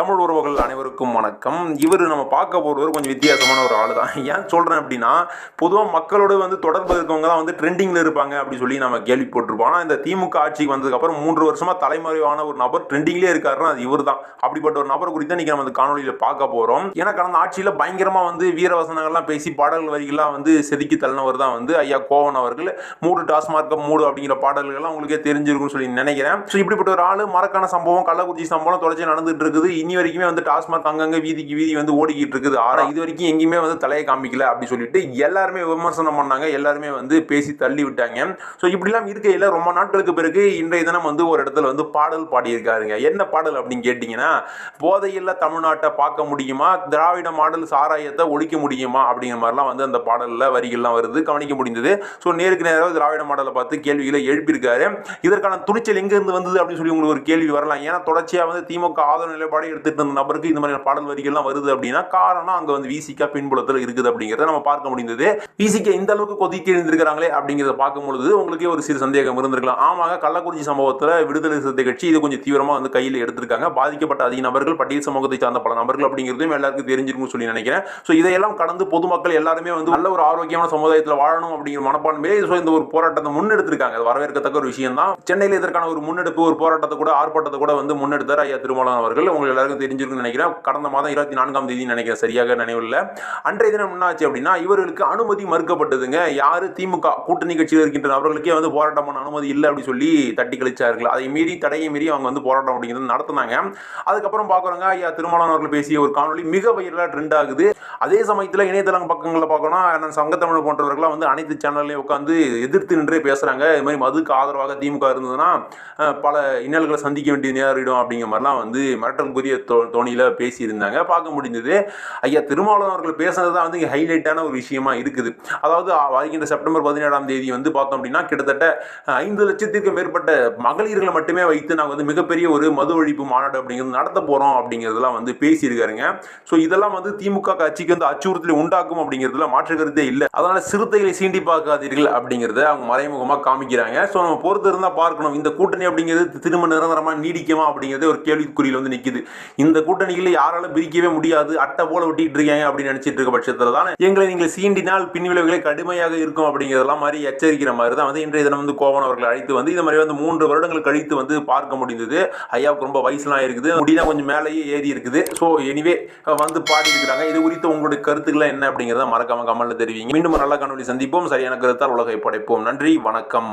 தமிழ் உறவுகள் அனைவருக்கும் வணக்கம். இவர் நம்ம பார்க்க போகிறவர் கொஞ்சம் வித்தியாசமான ஒரு ஆள் தான் ஏன் சொல்கிறேன் அப்படின்னா பொதுவாக மக்களோட வந்து தொடர்பு இருக்கவங்க தான் வந்து ட்ரெண்டிங்கில் இருப்பாங்க அப்படி சொல்லி நம்ம கேள்விப்பட்டிருப்போம். ஆனால் இந்த திமுக ஆட்சிக்கு வந்ததுக்கப்புறம் மூன்று வருஷமாக தலைமறைவான ஒரு நபர் ட்ரெண்டிங்லேயே இருக்காருன்னா அது இவர் தான் அப்படிப்பட்ட ஒரு நபர் குறித்து இன்றைக்கி நம்ம அந்த காணொலியில் பார்க்க போகிறோம் ஏன்னா கடந்த ஆட்சியில் பயங்கரமாக வந்து வீரவசனங்கள்லாம் பேசி பாடல்கள் வரிகள்லாம் வந்து செதுக்கி தள்ளினவர் தான் வந்து ஐயா கோவன் அவர்கள். மூடு டாஸ்மார்க்க மூடு அப்படிங்கிற பாடல்கள்லாம் உங்களுக்கே தெரிஞ்சிருக்கும்னு சொல்லி நினைக்கிறேன். ஸோ இப்படிப்பட்ட ஒரு ஆள் மரக்கான சம்பவம் கள்ளக்குறிச்சி சம்பவம் தொடர்ச்சி நடந்துட்டு இருக்குது. இனி வரைக்குமே வந்து டாஸ்மாக் அங்கங்க வீதிக்கு வீதி வந்து ஓடிக்கிட்டு இருக்குது. ஆனா இது வரைக்கும் எங்கேயுமே வந்து தலையை காமிக்கல அப்படி சொல்லிட்டு எல்லாருமே விமர்சனம் பண்ணாங்க. எல்லாருமே வந்து பேசி தள்ளி விட்டாங்க. ஸோ இப்படிலாம் இருக்கையில் ரொம்ப நாட்களுக்கு பிறகு இன்றைய தினம் வந்து ஒரு இடத்துல வந்து பாடல் பாடியிருக்காருங்க. என்ன பாடல் அப்படின்னு கேட்டிங்கன்னா போதையில் தமிழ்நாட்டை பார்க்க முடியுமா? திராவிட மாடல் சாராயத்தை ஒழிக்க முடியுமா? அப்படிங்கிற மாதிரிலாம் வந்து அந்த பாடலில் வரிகள்லாம் வருது. கவனிக்க முடிந்தது. ஸோ நேருக்கு நேராக திராவிட மாடலை பார்த்து கேள்விகளை எழுப்பியிருக்காரு. இதற்கான துணிச்சல் எங்கேருந்து வந்தது அப்படின்னு சொல்லி உங்களுக்கு ஒரு கேள்வி வரலாம். ஏன்னா தொடர்ச்சியாக வந்து திமுக ஆதரவு நிலைப்பாடு எடுத்துட்டு இருந்த நபருக்கு இந்த மாதிரியான பாடல் வரிகள்லாம் வருது அப்படின்னா காரணம் அங்கே வந்து விசிகா பின்புலத்தில் இருக்குது அப்படிங்கிறத நம்ம பார்க்க முடிந்தது. விசிகா இந்த அளவுக்கு கொதிக்க இருந்திருக்கிறாங்களே அப்படிங்கிறத பார்க்கும் பொழுது உங்களுக்கே ஒரு சிறு சந்தேகம் இருந்திருக்கலாம். ஆமாங்க கள்ளக்குறிச்சி சம்பவத்தில் விடுதலை சிறுத்தை கட்சி இது கொஞ்சம் தீவிரமாக வந்து கையில் எடுத்திருக்காங்க. பாதிக்கப்பட்ட அதிக நபர்கள் பட்டியல் சமூகத்தை சார்ந்த பல நபர்கள் அப்படிங்கிறதும் எல்லாருக்கும் தெரிஞ்சிருக்கும்னு சொல்லி நினைக்கிறேன். ஸோ இதையெல்லாம் கடந்து பொதுமக்கள் எல்லாருமே வந்து நல்ல ஒரு ஆரோக்கியமான சமுதாயத்தில் வாழணும் அப்படிங்கிற மனப்பான்மையிலே ஸோ இந்த ஒரு போராட்டத்தை முன்னெடுத்திருக்காங்க. அது வரவேற்கத்தக்க ஒரு விஷயம் தான் சென்னையில் இதற்கான ஒரு முன்னெடுப்பு ஒரு போராட்டத்தை கூட ஆர்ப்பாட்டத்தை கூட வந்து முன்னெடுத்தார் ஐயா திருமலன் அவர்கள். உங்களை எல்லாருக்கும் தெரிஞ்சிருக்கும்னு நினைக்கிறேன். கடந்த மாதம் இருபத்தி நான்காம் தேதி நினைக்கிறேன். சரியாக நினைவில் அன்றைய தினம் என்னாச்சு அப்படின்னா இவர்களுக்கு அனுமதி மறுக்கப்பட்டதுங்க. யாரு? திமுக கூட்டணி கட்சியில் இருக்கின்ற நபர்களுக்கே வந்து போராட்டம் பண்ண அனுமதி இல்லை அப்படின்னு சொல்லி தட்டி கழிச்சார்கள். அதை மீறி தடையை மீறி அவங்க வந்து போராட்டம் அப்படிங்கிறது நடத்தினாங்க. அதுக்கப்புறம் பார்க்குறோங்க ஐயா திருமணம் அவர்கள் பேசிய ஒரு காணொலி மிக வைரலாக ட்ரெண்ட் ஆகுது. அதே சமயத்தில் இணையதளம் பக்கங்களில் பார்க்கணும் சங்கத்தமிழ் போன்றவர்கள்லாம் வந்து அனைத்து சேனல்லையும் உட்காந்து எதிர்த்து நின்றே பேசுகிறாங்க இது மாதிரி மதுக்கு ஆதரவாக திமுக இருந்ததுன்னா பல இன்னல்களை சந்திக்க வேண்டிய நேரிடும் அப்படிங்கிற மாதிரிலாம் வந்து மிரட்டலுக்குரிய தோ தோணியில் பேசியிருந்தாங்க. பார்க்க முடிஞ்சது ஐயா திருமாவளவன் அவர்கள் பேசுனது தான் வந்து இங்கே ஹைலைட்டான ஒரு விஷயமா இருக்குது. அதாவது வருகின்ற செப்டம்பர் பதினேழாம் தேதி வந்து பார்த்தோம் அப்படின்னா கிட்டத்தட்ட ஐந்து லட்சத்திற்கும் மேற்பட்ட மகளிர்களை மட்டுமே வைத்து நாங்கள் வந்து மிகப்பெரிய ஒரு மது ஒழிப்பு மாநாடு அப்படிங்கிறது நடத்த போகிறோம் அப்படிங்கிறதுலாம் வந்து பேசியிருக்காருங்க. ஸோ இதெல்லாம் வந்து திமுக கட்சிக்கு வந்து அச்சுறுத்தலை உண்டாக்கும் அப்படிங்கிறதுல மாற்று கருத்தே இல்லை. அதனால சிறுத்தைகளை சீண்டி பார்க்காதீர்கள் அப்படிங்கிறத அவங்க மறைமுகமாக காமிக்கிறாங்க. ஸோ நம்ம பொறுத்து இருந்தால் பார்க்கணும். இந்த கூட்டணி அப்படிங்கிறது திரும்ப நிரந்தரமாக நீடிக்குமா அப்படிங்கிறது ஒரு கேள்விக்குறியில் வந்து நிற்கிது இந்த கூட்டணியில் யாராலும் பிரிக்கவே முடியாது. அட்டை போல ஒட்டிட்டு இருக்காங்க அப்படின்னு நினைச்சிட்டு இருக்க பட்சத்தில் தான் எங்களை நீங்கள் சீண்டினால் பின்விளைவுகளை கடுமையாக இருக்கும் அப்படிங்கிறதெல்லாம் மாதிரி எச்சரிக்கிற மாதிரி தான் வந்து இன்றைய தினம் வந்து கோவன் அவர்கள் அழைத்து வந்து இந்த மாதிரி வந்து மூன்று வருடங்கள் கழித்து வந்து பார்க்க முடிந்தது. ஐயாவுக்கு ரொம்ப வயசுலாம் இருக்குது முடிதான் கொஞ்சம் மேலேயே ஏறி இருக்குது. ஸோ எனிவே வந்து பாடி இருக்கிறாங்க இது குறித்து உங்களுடைய கருத்துக்களை என்ன அப்படிங்கிறத மறக்காம கமல்ல தெரிவிங்க. மீண்டும் நல்ல காணொலி சந்திப்போம். சரியான கருத்தால் உலகை படைப்போம். நன்றி. வணக்கம்.